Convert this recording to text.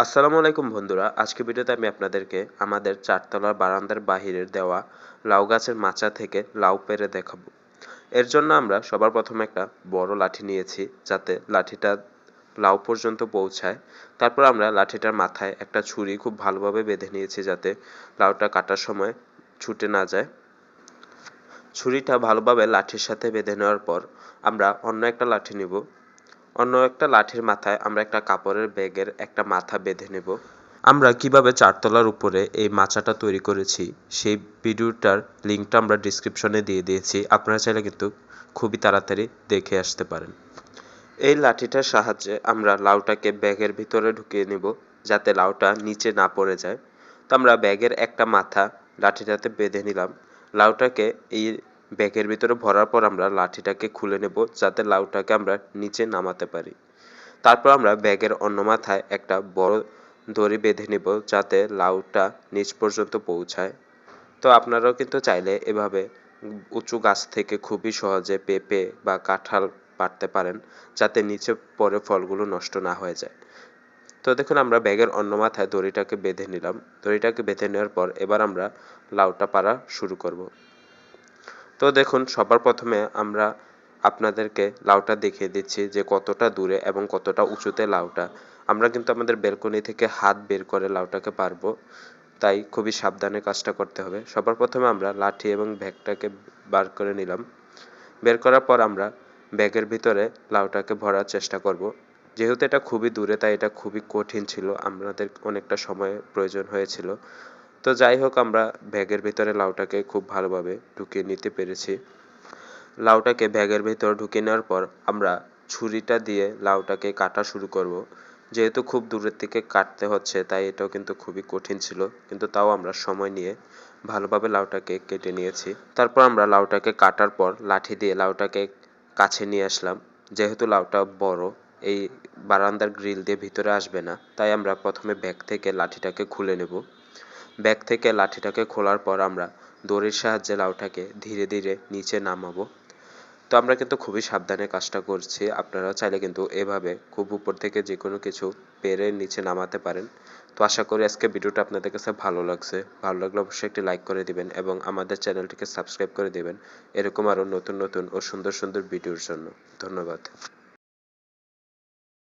আসসালামু আলাইকুম বন্ধুরা, আজকে ভিডিওতে আমি আপনাদেরকে আমাদের চারতলার বারান্দার বাহিরের দেওয়া লাউ গাছের মাচা থেকে লাউ পেরে দেখাবো। এর জন্য আমরা সবার প্রথমে একটা বড় লাঠি নিয়েছি যাতে লাঠিটা লাউ পর্যন্ত পৌঁছায়। তারপর আমরা লাঠিটার মাথায় একটা ছুরি খুব ভালোভাবে বেঁধে নিয়েছি যাতে লাউটা কাটার সময় ছুটে না যায়। ছুরিটা ভালোভাবে লাঠির সাথে বেঁধে নেওয়ার পর আমরা অন্য একটা লাঠি নিব। অন্য একটা লাঠির মাথায় আমরা একটা কাপড়ের ব্যাগের একটা মাথা বেঁধে নেব। আমরা কীভাবে চারতলার উপরে এই মাচাটা তৈরি করেছি, সেই ভিডিওটার লিঙ্কটা আমরা ডিসক্রিপশনে দিয়ে দিয়েছি। আপনারা চাইলে কিন্তু খুবই তাড়াতাড়ি দেখে আসতে পারেন। এই লাঠিটার সাহায্যে আমরা লাউটাকে ব্যাগের ভিতরে ঢুকিয়ে নেব যাতে লাউটা নিচে না পড়ে যায়। তো আমরা ব্যাগের একটা মাথা লাঠিটাতে বেঁধে নিলাম। লাউটাকে এই ব্যাগের ভিতরে ভরার পর আমরা লাঠিটাকে খুলে নেব যাতে লাউটাকে আমরা নিচে নামাতে পারি। তারপর আমরা ব্যাগের অন্য মাথায় একটা বড় দড়ি বেঁধে নেব যাতে লাউটা নিচ পর্যন্ত পৌঁছায়। তো আপনারাও কিন্তু চাইলে এভাবে উঁচু গাছ থেকে খুবই সহজে পেঁপে বা কাঁঠাল পারতে পারেন যাতে নিচে পরে ফলগুলো নষ্ট না হয়ে যায়। তো দেখুন আমরা ব্যাগের অন্য মাথায় দড়িটাকে বেঁধে নিলাম। দড়িটাকে বেঁধে নেওয়ার পর এবার আমরা লাউটা পাড়া শুরু করব। তো দেখুন, সবার প্রথমে আমরা আপনাদেরকে লাউটা দেখিয়ে দিচ্ছি যে কতটা দূরে এবং কতটা উঁচুতে লাউটা। আমরা কিন্তু আমাদের বেলকনি থেকে হাত বের করে লাউটাকে পারব, তাই খুবই সাবধানে কাজটা করতে হবে। সবার প্রথমে আমরা লাঠি এবং ব্যাগটাকে বার করে নিলাম। বের করার পর আমরা ব্যাগের ভিতরে লাউটাকে ভরার চেষ্টা করব। যেহেতু এটা খুবই দূরে, তাই এটা খুবই কঠিন ছিল। আমাদের অনেকটা সময় প্রয়োজন হয়েছিল। তো যাই হোক, আমরা ব্যাগের ভিতরে লাউটাকে খুব ভালোভাবে ঢুকিয়ে নিতে পেরেছি। লাউটাকে ব্যাগের ভিতর ঢুকিয়ে নেওয়ার পর আমরা ছুরিটা দিয়ে লাউটাকে কাটা শুরু করব। যেহেতু খুব দূরের থেকে কাটতে হচ্ছে, তাই এটাও কিন্তু খুবই কঠিন ছিল, কিন্তু তাও আমরা সময় নিয়ে ভালোভাবে লাউটাকে কেটে নিয়েছি। তারপর আমরা লাউটাকে কাটার পর লাঠি দিয়ে লাউটাকে কাছে নিয়ে আসলাম। যেহেতু লাউটা বড়, এই বারান্দার গ্রিল দিয়ে ভিতরে আসবে না, তাই আমরা প্রথমে ব্যাগ থেকে লাঠিটাকে খুলে নেব। ব্যাগ থেকে লাঠিটাকে খোলার পর আমরা দড়ির সাহায্যে লাউটাকে ধীরে ধীরে নিচে নামাবো। তো আমরা কিন্তু খুবই সাবধানে কাজটা করছি। আপনারা চাইলে কিন্তু এভাবে খুব উপর থেকে যে কোনো কিছু পেরে নিচে নামাতে পারেন। তো আশা করি আজকে ভিডিওটা আপনাদের কাছে ভালো লাগছে। ভালো লাগলে অবশ্যই একটি লাইক করে দিবেন এবং আমাদের চ্যানেলটিকে সাবস্ক্রাইব করে দিবেন। এরকম আরও নতুন নতুন ও সুন্দর সুন্দর ভিডিওর জন্য। ধন্যবাদ।